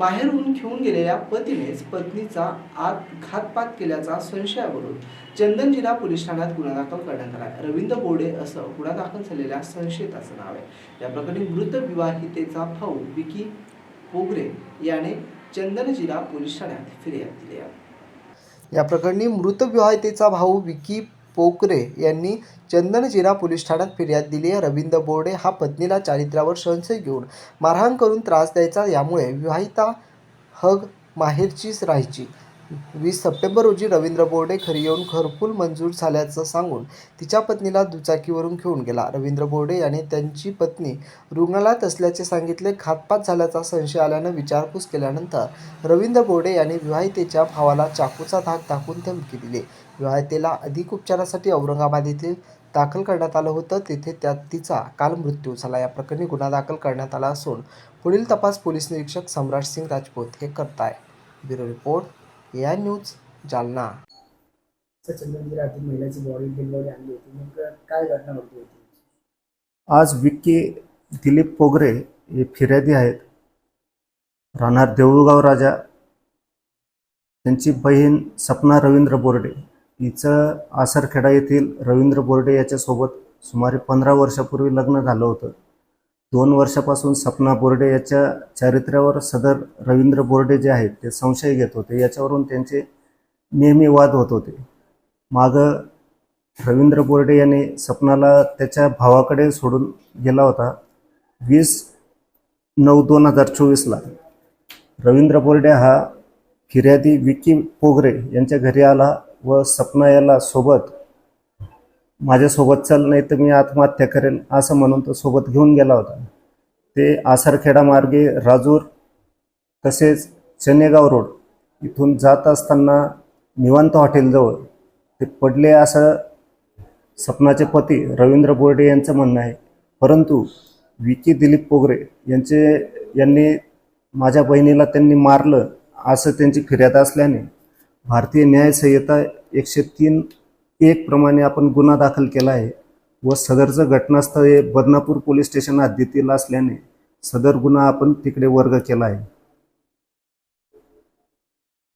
माहेरहून घेऊन गेलेल्या पतीनेच पत्नीचा आत घातपात केल्याचा संशयावरून चंदन जिल्हा पोलीस ठाण्यात गुन्हा दाखल करण्यात आला. आहे रवींद्र बोर्डे असं गुन्हा दाखल झालेल्या संशयिताचं नाव आहे. या प्रकरणी मृत विवाहितेचा भाऊ विकी पोगरे याने चंदन जिल्हा पोलीस ठाण्यात फिर्याद दिली आहे. या प्रकरणी मृत विवाहितेचा भाऊ विकी पोकरे यांनी चंदनजिरा पोलीस ठाण्यात फिर्याद दिली आहे. रवींद्र बोर्डे हा पत्नीला चारित्र्यावर संशय घेऊन मारहाण करून त्रास द्यायचा यामुळे विवाहिता हग माहेरचीच राहायची. वीस सप्टेंबर रोजी रवींद्र बोर्डे घरी येऊन घरकुल मंजूर झाल्याचं सांगून तिच्या पत्नीला दुचाकीवरून घेऊन गेला. रवींद्र बोर्डे याने त्यांची पत्नी रुग्णालयात असल्याचे सांगितले. घातपात झाल्याचा संशय आल्यानं विचारपूस केल्यानंतर रवींद्र बोर्डे यांनी विवाहितेच्या भावाला चाकूचा धाक दाखवून धमकी दिली. विवाहितेला अधिक उपचारासाठी औरंगाबाद येथे दाखल करण्यात आलं होतं. तेथे त्यात तिचा काल मृत्यू झाला. या प्रकरणी गुन्हा दाखल करण्यात आला असून पुढील तपास पोलीस निरीक्षक सम्राट सिंग राजपूत हे करताय. Bureau report. A I news Jalna. Chandragiri आधी महिलाची बॉडी डेड बॉडी आणली होती. नेमकं काय घटना घडली होती? आज विक्की दिलीप पोगरे हे फिर्यादी आहेत. राहणार देऊळगाव राजा. त्यांची बहीण सपना रवींद्र बोर्डे. हिचं आसरखेडा येथील रवींद्र बोर्डे याच्यासोबत सुमारे पंधरा वर्षापूर्वी लग्न झालं होतं. दोन वर्षापासून सपना बोर्डे याच्या चारित्र्यावर सदर रवींद्र बोर्डे जे आहेत ते संशय घेत होते. याच्यावरून त्यांचे नेहमी वाद होत होते. मागं रवींद्र बोर्डे यांनी सपनाला त्याच्या भावाकडे सोडून गेला होता वीस नऊ दोन हजार चोवीसला. रवींद्र बोर्डे हा फिर्यादी विकी पोगरे यांच्या घरी आला व सपना याला सोबत माझ्यासोबत चल नाही तर मी आत्महत्या करेन असं म्हणून तो सोबत घेऊन गेला होता. ते आसरखेडा मार्गे राजूर तसेच चनेगाव रोड इथून जात असताना निवांत हॉटेलजवळ ते पडले असं सपनाचे पती रवींद्र बोर्डे यांचं म्हणणं आहे. परंतु विकी दिलीप पोगरे यांचे यांनी माझ्या बहिणीला त्यांनी मारलं असं त्यांची फिर्याद असल्याने भारतीय न्याय संहिता एकशे तीन एक प्रमाणे आपण गुन्हा दाखल केला आहे व सदरचं घटनास्थळ हे बदनापूर पोलीस स्टेशन हद्दीतील असल्याने सदर गुन्हा आपण तिकडे वर्ग केला आहे.